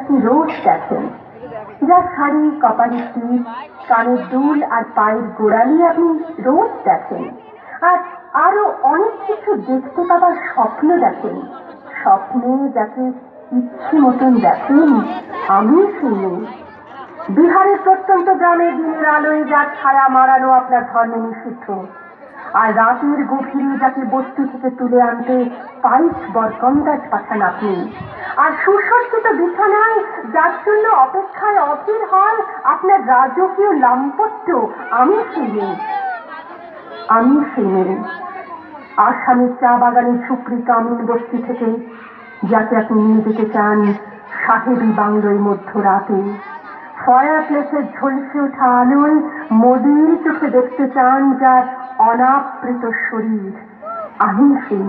আপনি রোজ দেখেন। যার শাড়ি, কপালে টিপ কানের দুল আর পায়ের গোড়ালি আপনি রোজ দেখেন। আর আরও অনেক কিছু দেখতে পাবার স্বপ্ন দেখেন। স্বপ্নে যাকে ইচ্ছে মতন দেখেন, আমি শুনি। বিহারের প্রত্যন্ত গ্রামে দিনের আলোয় যার ছায়া মারানো আপনার ধর্ম নিষিদ্ধ আর রাতের গভীরে যাকে বস্তু থেকে তুলে আনতে পাইপ বরকন্দাজ পাঠান আপনি। আর সুসজ্জিত বিছানায় যার জন্য অপেক্ষায় অধীর হয় আপনার রাজকীয় লাম্পট্য, আমি সেই আমি সেই আসামের চা বাগানের সুপ্রি কামিন বস্তি থেকে যাকে আপনি নিয়ে যেতে চান সাহেবী বাংলোয় মধ্যরাতে। ফয়া প্লেসের ঝলসে ওঠা আলোয় মোদির চোখে দেখতে চান যার অনাবৃত শরীর আমি সেই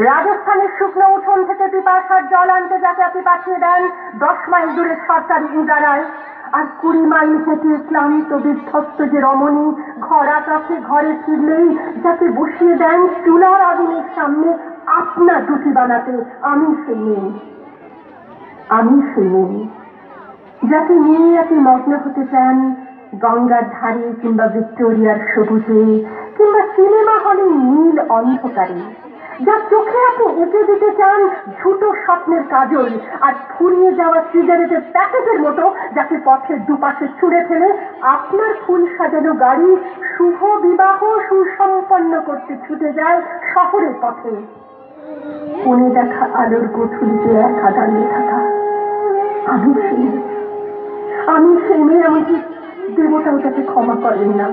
রাজস্থানের শুকনো উঠোন থেকে পিপাসার জল আনতে যাকে আপনি পাঠিয়ে দেন, দশ মাইল দূরে সরকারি ইজারায় আর কুড়ি মাইল হেঁটে ক্লান্ত, বিধ্বস্ত যে রমণী ঘর কাছে ঘরে ফিরলেই যাকে বসিয়ে দেন চুলার আগুনের সামনে আপনার দুটি বানাতে আমি সেই মেয়ে আমি সেই মেয়ে যাকে নিয়ে আপনি মগ্ন হতে চান গঙ্গার ধারে কিংবা ভিক্টোরিয়ার সবুজে কিংবা সিনেমা হলে নীল অন্ধকারে। যা চোখে আপনি এঁকে দিতে চান ঝুটো স্বপ্নের কাজল আর ফুরিয়ে যাওয়া সিগারেটের প্যাকেটের মতো যাকে পথের দুপাশে ছুঁড়ে ফেলে আপনার ফুল সাজানো গাড়ি শুভ বিবাহ সুসম্পন্ন করতে ছুটে যায় শহরের পথে। কোণে দেখা আলোর গোঠুলিতে একা দাঁড়িয়ে থাকা। আমি সেই আমি সেই মেয়ে আমাকে দেবতাও তাকে ক্ষমা করেন না।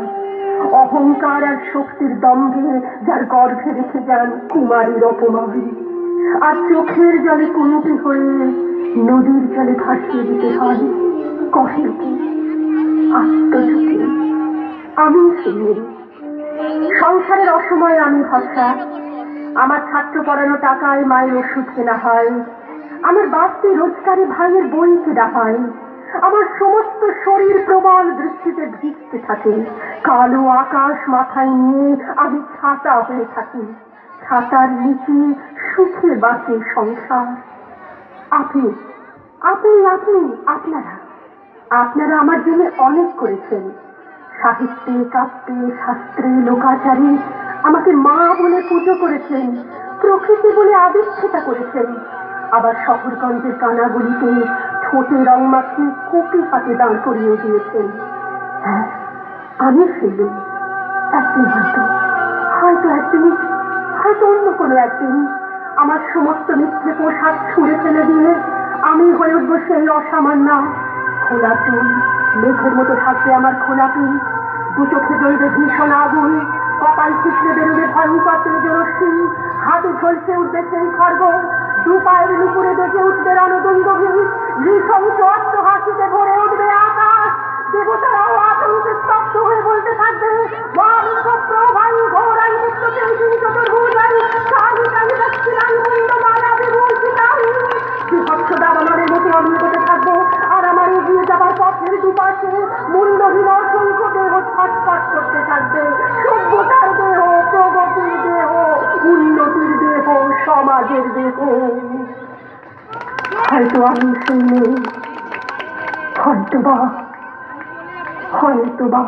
অহংকার আর শক্তির দম্ভে যার গর্ভে রেখে যান কুমারীর অপমান। আর চোখের জলে কুমুটি হয়ে নদীর জলে ভাসিয়ে দিতে হয় কষ্টকে আত্মঝুঁকি আমি সেই সংসারের অসময়ে আমি ভরসা আমার ছাত্র পড়ানো টাকায় মায়ের ওষুধ কেনা হয়। আমার বাড়তি রোজগারে ভাইয়ের বই কেনা হয়। আমার সমস্ত শরীর প্রবল দৃষ্টিতে ভিজতে থাকে। কালো আকাশ মাথায় নিয়ে আমি ছাতা হয়ে থাকি। ছাতার নিচে সুখে বাঁচে সংসার। আপনি আপনি আপনি, আপনারা আপনারা আমার জন্য অনেক করেছেন। সাহিত্যে, কাব্যে, শাস্ত্রে, লোকাচারে আমাকে মা বলে পুজো করেছেন, প্রকৃতি বলে আবিষ্কৃতা করেছেন। আবার শহরগঞ্জের কানাগুলিতে ঠোঁটে রং মাখিয়ে কপি হাতে দাঁড় করিয়ে দিয়েছেন। হ্যাঁ আমি সেই একদিন হয়তো হয়তো একদিন, হয়তো অন্য কোনো একদিন আমার সমস্ত মিথ্যে পোশাক ছুঁড়ে ফেলে দিয়ে আমি হয়ে উঠবো সেই অসামান্য খোলা চুল, মেঘের মতো থাকবে আমার খোলা চুল, দু চোখে জ্বলবে ভীষণ আগুন কপাল চিত্রে বেরোবে ভয়ঙ্কর তেজরশ্মি হাতে ঝলসে উঠবে সেই খর্গ। দু পায়ের নুপুরে দেখে উঠবে রণদুন্দভী নৃশংস অস্ত্র সমাজের দেহ হয়তো আমি সেই হয়তো বা হয়তো বা